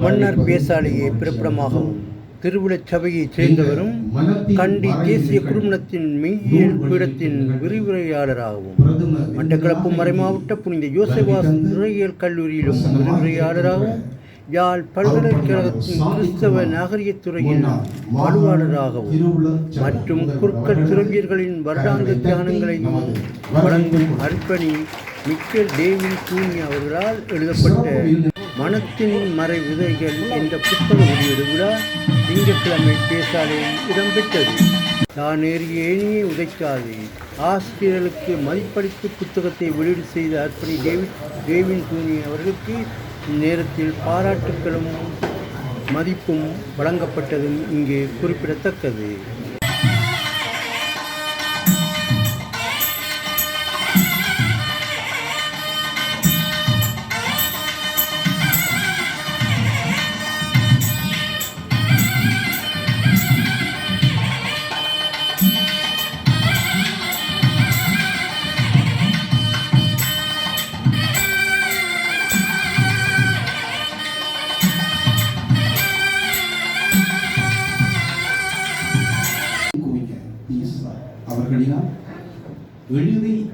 மன்னர் பேசாலையை பிறப்பிடமாகவும் திருவிழச் சபையைச் சேர்ந்தவரும் கண்டி தேசிய குடும்பத்தின் மெய்யியல் பீடத்தின் விரிவுரையாளராகவும் மட்டக்களப்பு மறைமாவட்ட புனித யோசைவாஸ் நுரையியல் கல்லூரியிலும் விரிவுரையாளராகவும் யாழ் பல்கலைக்கழகத்தின் கிறிஸ்தவ நாகரிகத் துறையில் வலுவாளராகவும் மற்றும் குறுக்கல் துறவியர்களின் வருடாந்த தியானங்களை வழங்கும் அர்ப்பணி மிக்கல் டேவின் கூனி அவர்களால் எழுதப்பட்ட மனத்தின் மறை விதைகள் என்ற புத்தக வெளியீடு விழா திங்கட்கிழமை பேசாலையில் இடம்பெற்றது. நான் ஏறிய ஏனியை உதைக்காது. ஆசிரியர்களுக்கு மதிப்பளித்து புத்தகத்தை வெளியீடு செய்த அர்ப்பணி டேவிட் டேவின் கூனி அவர்களுக்கு இந்நேரத்தில் பாராட்டுக்களும் மதிப்பும் வழங்கப்பட்டதும் இங்கே குறிப்பிடத்தக்கது.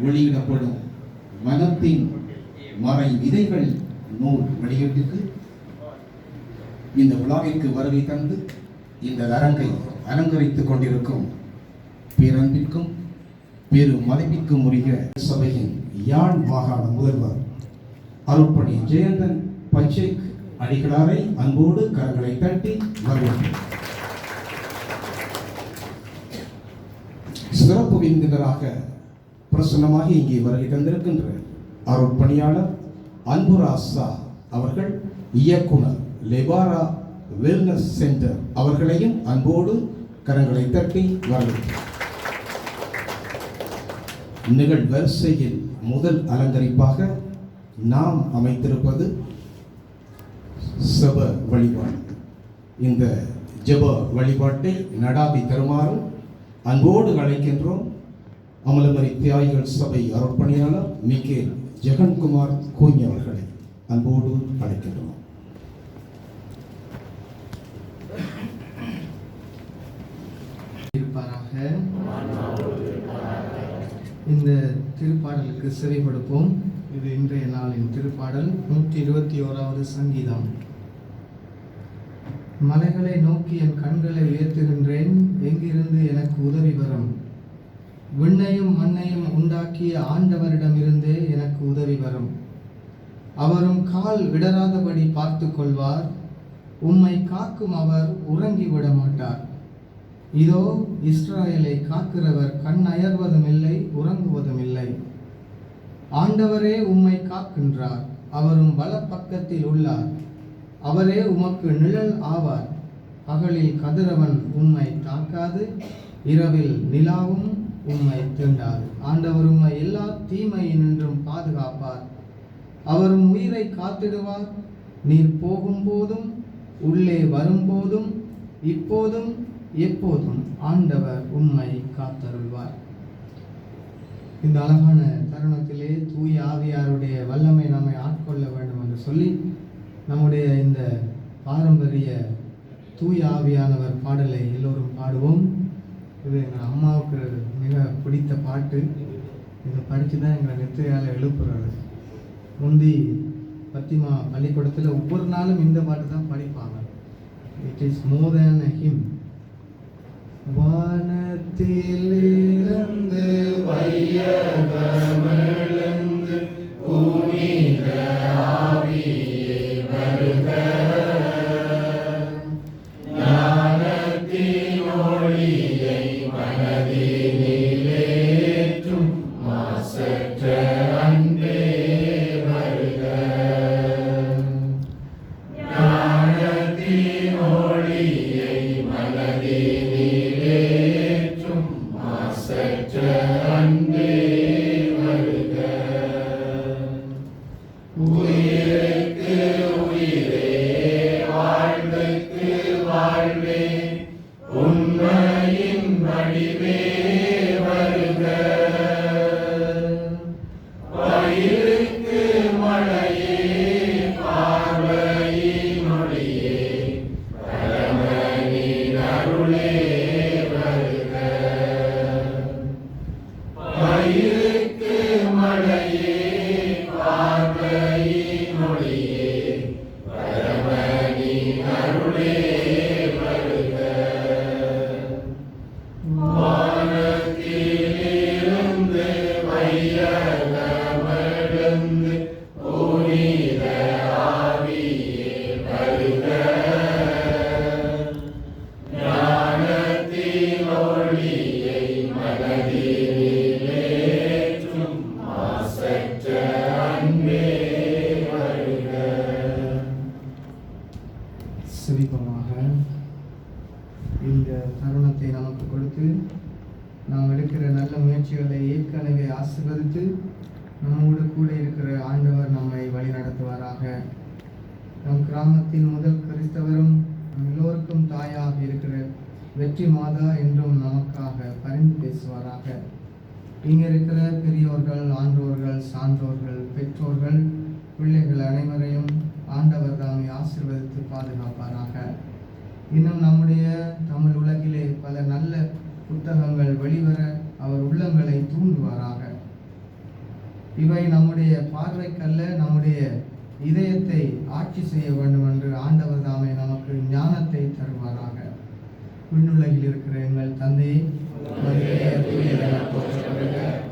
வெளியிடப்படும் மனத்தின் மறை விதைகள் நூல் வெளியீட்டுக்கு இந்த விழாவிற்கு வருகை தந்து இந்த அரங்கை அலங்கரித்துக் கொண்டிருக்கும் பேரன்பிற்கும் பெரு மதிப்பிற்கும் உரிய சபையின் யாழ் மாகாண முதல்வர் அருட்பணி ஜெயந்தன் பச்சேக் அடிகளாரை அன்போடு கரங்களை தட்டி வரவேற்கிறேன். சிறப்பு விருந்தினராக பிரசன்னமாக இங்கே வருகை தந்திருக்கின்ற அருட்பணியாளர் அன்புராசா அவர்கள் இயக்குனர் லெபாரா வெல்னஸ் சென்டர் அவர்களையும் அன்போடு கரங்களை தட்டி வரவேற்கிறேன். நிகழ் வரிசையில் முதல் அலங்கரிப்பாக நாம் அமைத்திருப்பது செவ வழிபாடு. இந்த ஜெப வழிபாட்டை நடாவி தருமாறு அன்போடு அழைக்கின்றோம். அமலமரி தியாகிகள் சபை அர்ப்பணியாளர் மிக்கேல் ஜெகன்குமார் கூஞ் அவர்களை அன்போடு அழைக்கின்றோம். இருப்பாராக? இந்த திருப்பாடலுக்கு சிறை கொடுப்போம் இது இன்றைய நாளின் திருப்பாடல் நூற்றி இருபத்தி ஓராவது சங்கீதம். மலைகளை நோக்கி என் கண்களை உயர்த்துகின்றேன் எங்கிருந்து எனக்கு உதவி வரும்? விண்ணையும் மண்ணையும் உண்டாக்கிய ஆண்டவரிடமிருந்தே எனக்கு உதவி வரும். அவரும் கால் விடராதபடி பார்த்து கொள்வார் உம்மை காக்கும் அவர் உறங்கிவிட மாட்டார் இதோ இஸ்ராயலை காக்கிறவர் கண் அயர்வதும் இல்லை உறங்குவதும் இல்லை. ஆண்டவரே உம்மை காக்கின்றார். அவரும் வலப்பக்கத்தில் உள்ளார். அவரே உமக்கு நிழல் ஆவார். பகலில் கதிரவன் உம்மை தாக்காது இரவில் நிலாவும் உம்மை தீண்டாது. ஆண்டவர் உம்மை எல்லா தீமையினின்றும் பாதுகாப்பார். அவரும் உயிரை காத்திடுவார். நீர் போகும்போதும் உள்ளே வரும்போதும் இப்போதும் எப்போதும் ஆண்டவர் உம்மை காத்தருள்வார். இந்த அழகான தருணத்திலே தூய ஆவியாருடைய வல்லமை நம்மை ஆட்கொள்ள வேண்டும் என்று சொல்லி நம்முடைய இந்த பாரம்பரிய தூய ஆவியானவர் பாடலை எல்லோரும் பாடுவோம். இது எங்கள் அம்மாவுக்கு மிக பிடித்த பாட்டு. இதை படித்து தான் எங்களை நெத்தியால் எழுப்புறாரு. முந்தி பத்திமா பள்ளிக்கூடத்தில் ஒவ்வொரு நாளும் இந்த பாட்டு தான் படிப்பாங்க. It is more than a hymn வானத்திலிருந்து வையகமிழந்து பேசுவாராக. இங்கே இருக்கிற பெரியோர்கள் ஆன்றோர்கள் சான்றோர்கள் பெற்றோர்கள் பிள்ளைகள் அனைவரையும் ஆண்டவர் தாமை ஆசிர்வதித்து பாதுகாப்பாராக. இன்னும் நம்முடைய தமிழ் உலகிலே பல நல்ல புத்தகங்கள் வெளிவர அவர் உள்ளங்களை தூண்டுவாராக. இவை நம்முடைய பார்வைக்கல்ல நம்முடைய இதயத்தை ஆட்சி செய்ய வேண்டும் என்று ஆண்டவர் தாமே நமக்கு ஞானத்தை தருவாராக. விண்ணுலகில் இருக்கிற எங்கள் தந்தையை உமது பெயர் தூயதென போற்றப்படுக.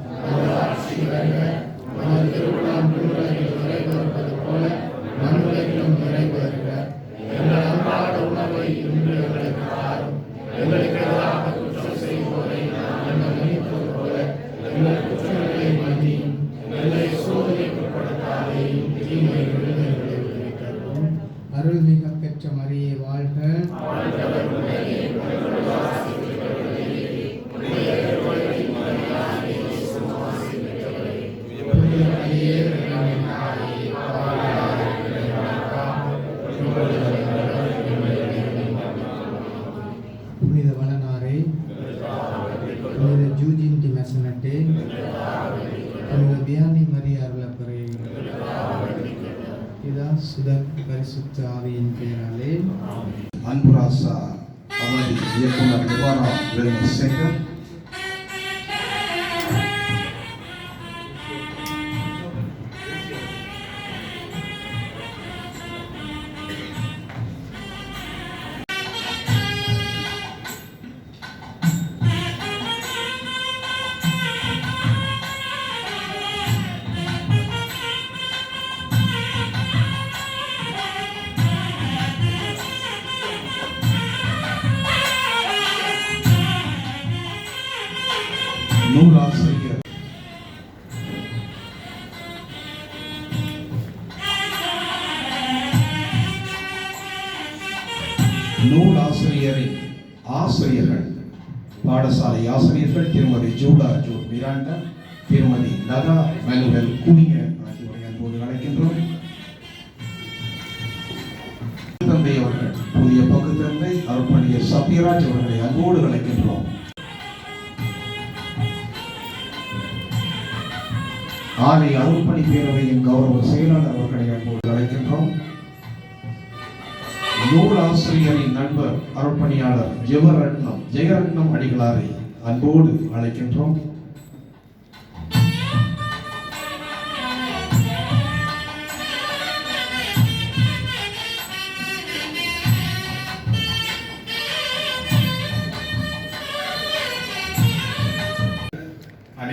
நிவாரா வெல்னஸ் அழைக்கின்றோம் தந்தை அவர்கள் புதிய பங்கு தந்தை அருப்பணிய சத்யராஜ் அவர்களை அன்போடு அழைக்கின்றோம். ஆலை அருப்பணி பேரவையின் கௌரவ செயலாளர் அவர்களை அன்போடு அழைக்கின்றோம். நூல் ஆசிரியரின் நண்பர் அருப்பணியாளர் ஜெவரத்னம் ஜெயரத்னம் அடிகளாரை அன்போடு அழைக்கின்றோம்.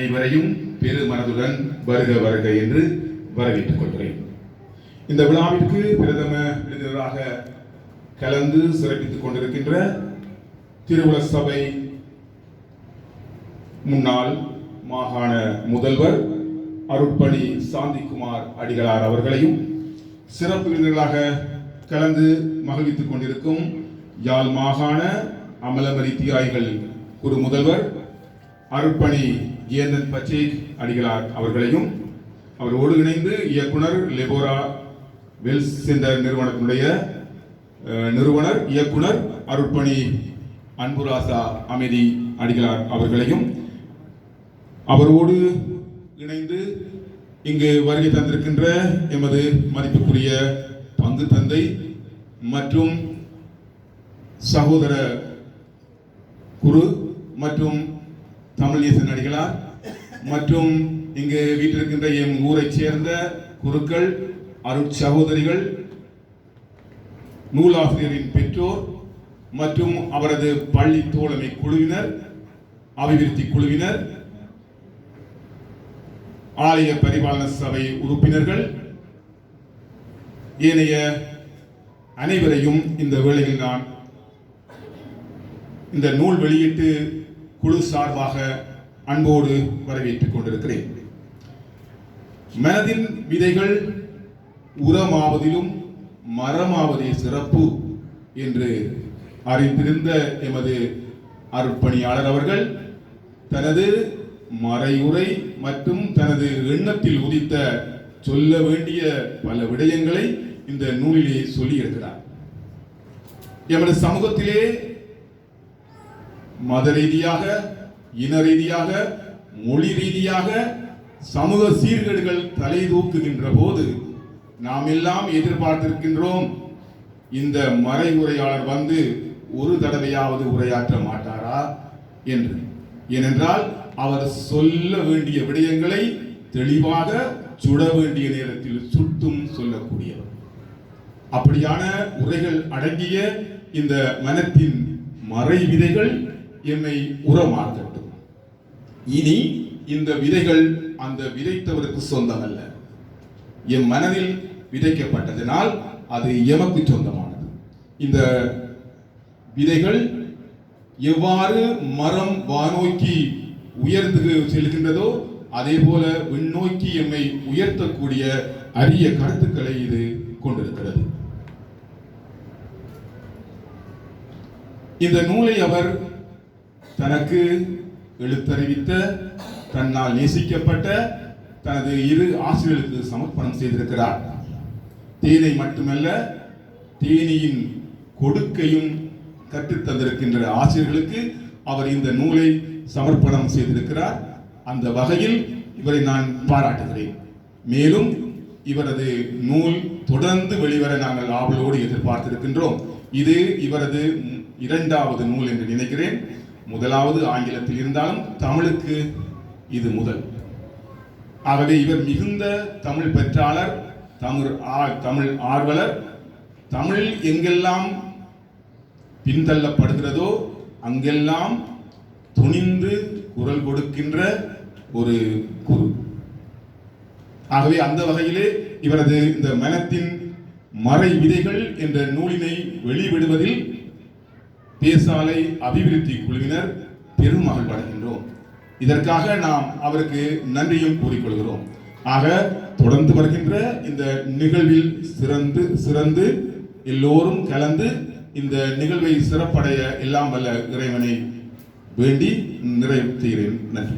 அனைவரையும் பெருமனதுடன் வருக வருக என்று வரவேற்றுக் கொள்கிறேன். இந்த விழாவிற்கு பிரதம விருந்தினராக கலந்து சிறப்பித்துக் கொண்டிருக்கின்ற திருவுள சபை முன்னாள் மாகாண முதல்வர் அருட்பணி சாந்திக்குமார் அடிகளார் அவர்களையும் சிறப்பு விருந்தினர்களாக கலந்து மகிழ்வித்துக் கொண்டிருக்கும் யாழ் மாகாண அமலமரி தியாய்கள் குரு முதல்வர் அருட்பணி ஜியந்தன் பச்சேக் அடிகளார் அவர்களையும் அவரோடு இணைந்து இயக்குனர் லெபோரா வெல்ஸ் சென்டர் நிறுவனத்தினுடைய நிறுவனர் இயக்குனர் அருட்பணி அன்புராசா அமைதி அடிகளார் அவர்களையும் அவரோடு இணைந்து இங்கு வருகை தந்திருக்கின்ற எமது மதிப்புக்குரிய பங்கு தந்தை மற்றும் சகோதர குரு மற்றும் தமிழேசன் அடிகளார் மற்றும் இங்கு வீட்டிருக்கின்ற எம் ஊரைச் சேர்ந்த குருக்கள் அருட்சகோதரிகள் நூலாசிரியரின் பெற்றோர் மற்றும் அவரது பள்ளி தோழமை குழுவினர் அபிவிருத்தி குழுவினர் ஆலய பரிபாலன சபை உறுப்பினர்கள். ஏனைய அனைவரையும் இந்த வேளையில் நான் இந்த நூல் வெளியீட்டு குழு சார்பாக அன்போடு வரவேற்றுக் கொண்டிருக்கிறேன். மனதின் விதைகள் உரமாவதிலும் மரமாவதே சிறப்பு என்று அறிந்திருந்த எமது அருட்பணியாளர் அவர்கள் தனது மறையுரை மற்றும் தனது எண்ணத்தில் உதித்த சொல்ல வேண்டிய பல விடயங்களை இந்த நூலிலே சொல்லியிருக்கிறார். எமது சமூகத்திலே மத ரீதியாக இன ரீதியாக மொழி ரீதியாக சமூக சீர்கேடுகள் தலை தூக்குகின்ற போது நாம் எல்லாம் எதிர்பார்த்திருக்கின்றோம். இந்த மறைவுரையாளர் வந்து ஒரு தடவையாவது உரையாற்ற மாட்டாரா என்று. ஏனென்றால் அவர் சொல்ல வேண்டிய விடயங்களை தெளிவாக சுட வேண்டிய நேரத்தில் சுட்டும் சொல்லக்கூடியவர். அப்படியான உரைகள் அடங்கிய இந்த மனத்தின் மறை விதைகள் என்னை உரமாக்கட்டும் இனி இந்த விதைகள் அந்த விதைத்தவருக்கு சொந்தமல்ல. என் மனதில் விதைக்கப்பட்டதினால் அது எமக்கு சொந்தமானது. இந்த விதைகள் எவ்வாறு மரம் வானோக்கி உயர்ந்து செல்கின்றதோ அதே போல விண்ணோக்கி எம்மை உயர்த்தக்கூடிய அரிய கருத்துக்களை இது கொண்டிருக்கிறது. இந்த நூலை அவர் தனக்கு எழுத்தறிவித்த தன்னால் நேசிக்கப்பட்ட தனது இரு ஆசிரியர்களுக்கு சமர்ப்பணம் செய்திருக்கிறார். தேனை மட்டுமல்ல தேனியின் கொடுக்கையும் கற்றுத்தந்திருக்கின்ற ஆசிரியர்களுக்கு அவர் இந்த நூலை சமர்ப்பணம் செய்திருக்கிறார். அந்த வகையில் இவரை நான் பாராட்டுகிறேன். மேலும் இவரது நூல் தொடர்ந்து வெளிவர நாங்கள் ஆவலோடு எதிர்பார்த்திருக்கின்றோம். இது இவரது இரண்டாவது நூல் என்று நினைக்கிறேன். முதலாவது ஆங்கிலத்தில் இருந்தாலும் தமிழுக்கு இது முதல். ஆகவே இவர் மிகுந்த தமிழ் பெற்றாளர் தமிழ் ஆ- தமிழ் ஆர்வலர். தமிழ் எங்கெல்லாம் பின்தள்ளப்படுகிறதோ அங்கெல்லாம் துணிந்து குரல் கொடுக்கின்ற ஒரு குரு. ஆகவே அந்த வகையிலே இவரது இந்த மனத்தின் மறை விதைகள் என்ற நூலினை வெளிவிடுவதில் பேசாலை அபிவிருத்தி குழுவினர் பெருமகிழ்வு அடைகின்றோம் இதற்காக நாம் அவருக்கு நன்றியும் கூறிக்கொள்கிறோம். ஆக தொடர்ந்து வருகின்ற இந்த நிகழ்வில் சிறந்து சிறந்து எல்லோரும் கலந்து இந்த நிகழ்வை சிறப்படைய எல்லாம் வல்ல இறைவனை வேண்டி நிறைவு செய்கிறேன். நன்றி.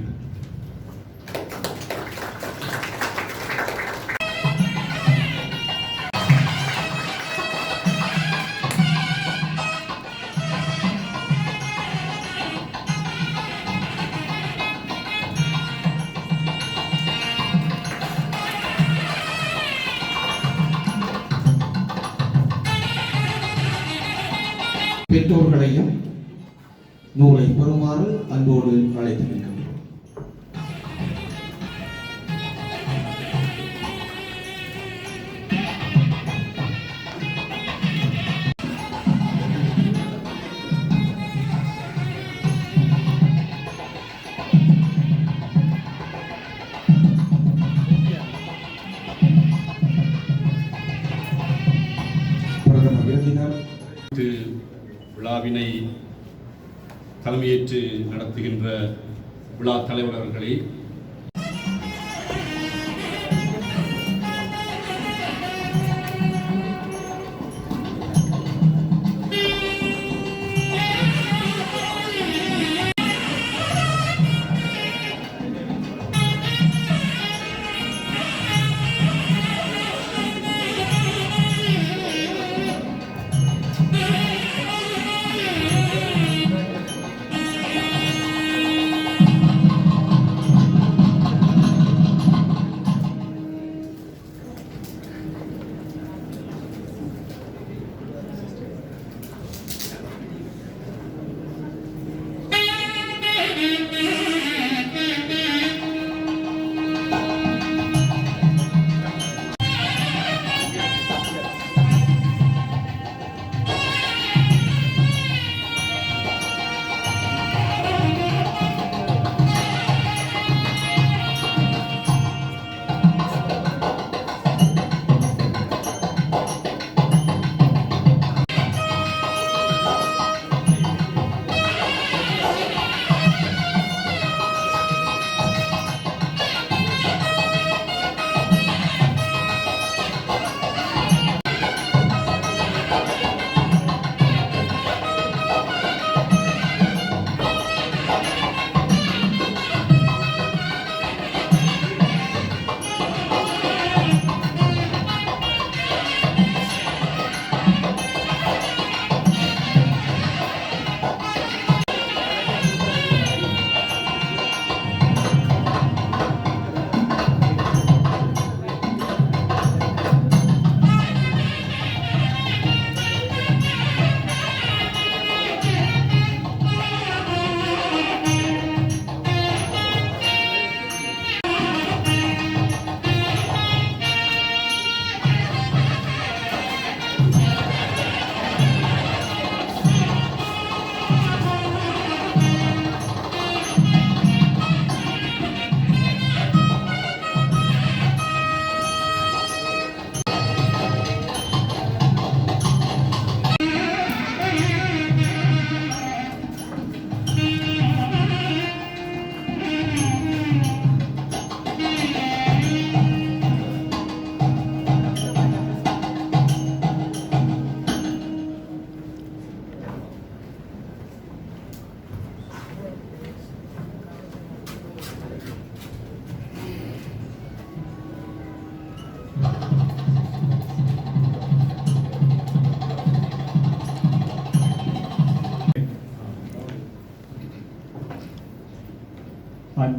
தலைமையேற்று நடத்துகின்ற விழா தலைவர் அவர்களே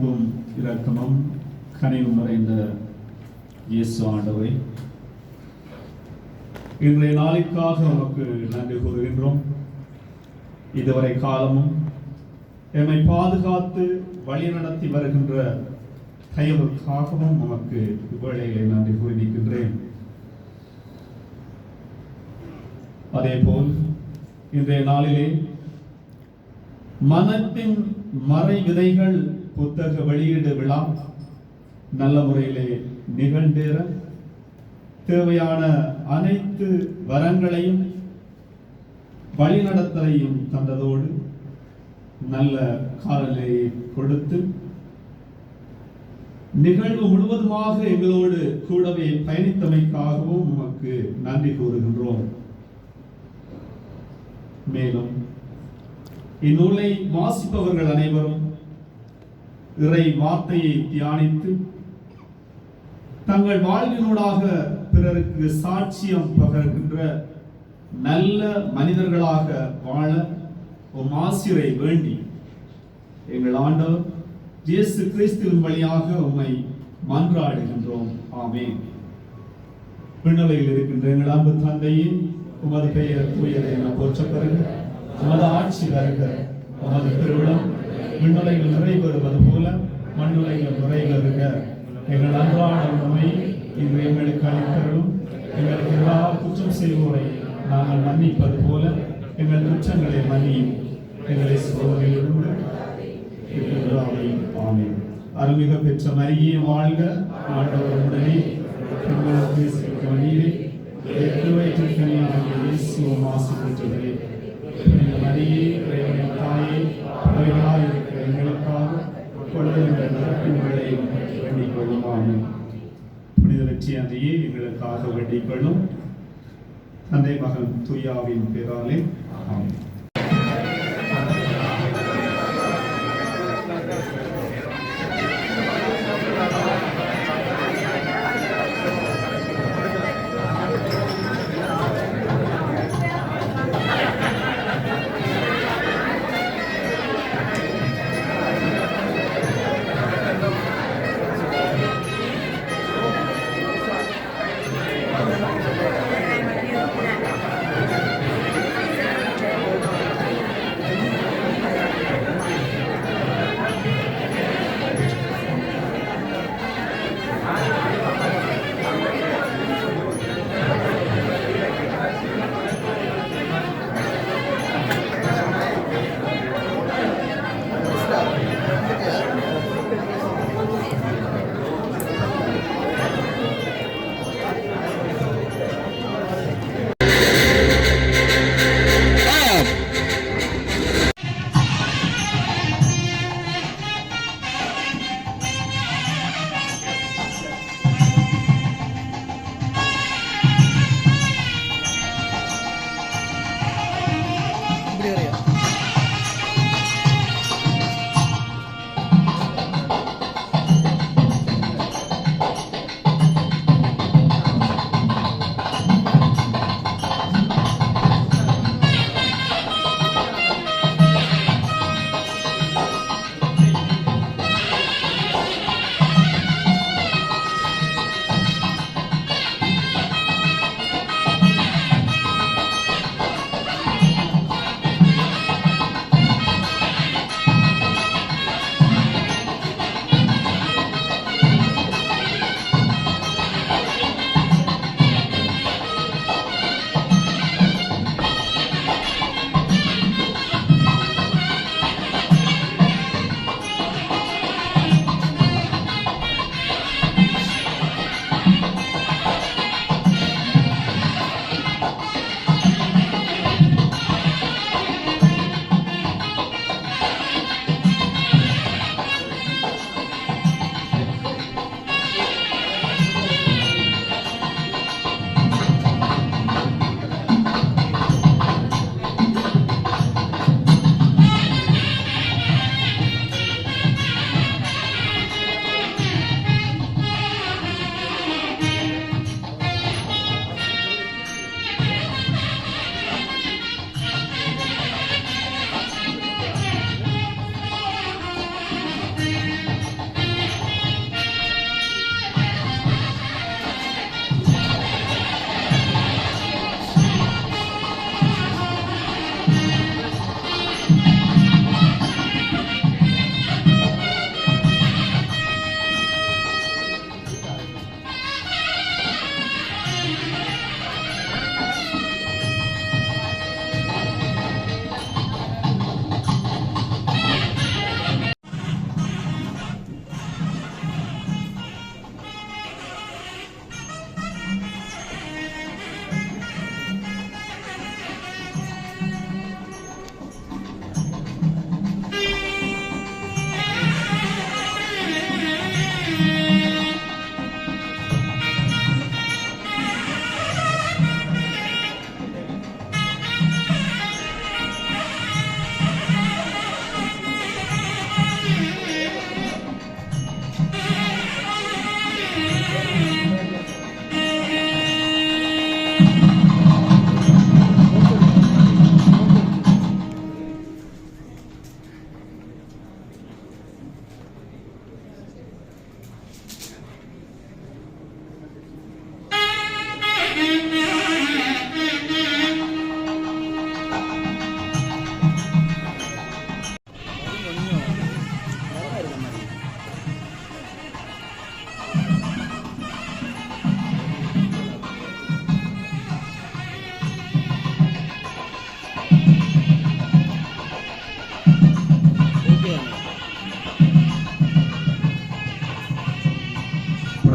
அன்பும் இரக்கமும் கனிவும் நிறைந்த இயேசு ஆண்டவை இன்றைய நாளுக்காக உமக்கு நன்றி கூறுகின்றோம். இதுவரை காலமும் எம்மை பாதுகாத்து வழி நடத்தி வருகின்ற தயவுக்காகவும் உமக்கு இவ்வேளையிலே நன்றி கூறி நிற்கின்றேன். அதேபோல் இன்றைய நாளிலே மனத்தின் மறை விதைகள் புத்தக வெளியீடு விழா நல்ல முறையிலே நிகழ்ந்தேற தேவையான அனைத்து வரங்களையும் வழிநடத்தலையும் தந்ததோடு நல்ல காலநிலையை கொடுத்து நிகழ்வு முழுவதுமாக எங்களோடு கூடவே பயணித்தமைக்காகவும் உமக்கு நன்றி கூறுகின்றோம். மேலும் இந்நூலை வாசிப்பவர்கள் அனைவரும் இறை வார்த்தையை தியானித்து தங்கள் வாழ்வினூடாக பிறருக்கு சாட்சியம் பகர்கின்ற நல்ல மனிதர்களாக வாழ உம் ஆசிரை வேண்டி. எங்கள் ஆண்டவர் இயேசு கிறிஸ்துவின் வழியாக உம்மை மன்றாடுகின்றோம். ஆமே பின்னலையில் இருக்கின்ற எங்கள் அன்பு தந்தையே உமது பெயர் தூயது என போற்றப்பெறுக. உமது ஆட்சி வருக. உமது திருவிழம் விண்ணுலையில் நிறைவேறுவது போல மண்ணுலையில் நிறைவேறுக எங்கள் அன்றாட உண்மை இன்று எங்களுக்கு அளித்தரும் எங்களுக்கு எல்லா குற்றம் செய்வோரை நாங்கள் மன்னிப்பது போல எங்கள் குற்றங்களை மன்னியும். எங்களை சோதனையிலிருந்து பிதாவே, அருள்மிக பெற்ற மரியே வாழ்க ஆண்டவர் உடனே பெண்களுக்கு சிறுக்க நீரே திருவயிற்றுக்கணியாகிய இயேசுவும் மரியே தாயே எங்களுக்காக குழந்தைகள் நடக்கும் வேளையில் வேண்டிக் கொள்ளும் புனித வெற்றி எங்களுக்காக வேண்டிக் கொள்ளும் தந்தை மகன் துயாவின் பேராலே ஆமென்.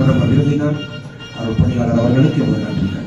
சிறப்பு விருந்தினர் அருள் பணியாளர் அவர்களுக்கு எவ்வளவு நன்றிகள்.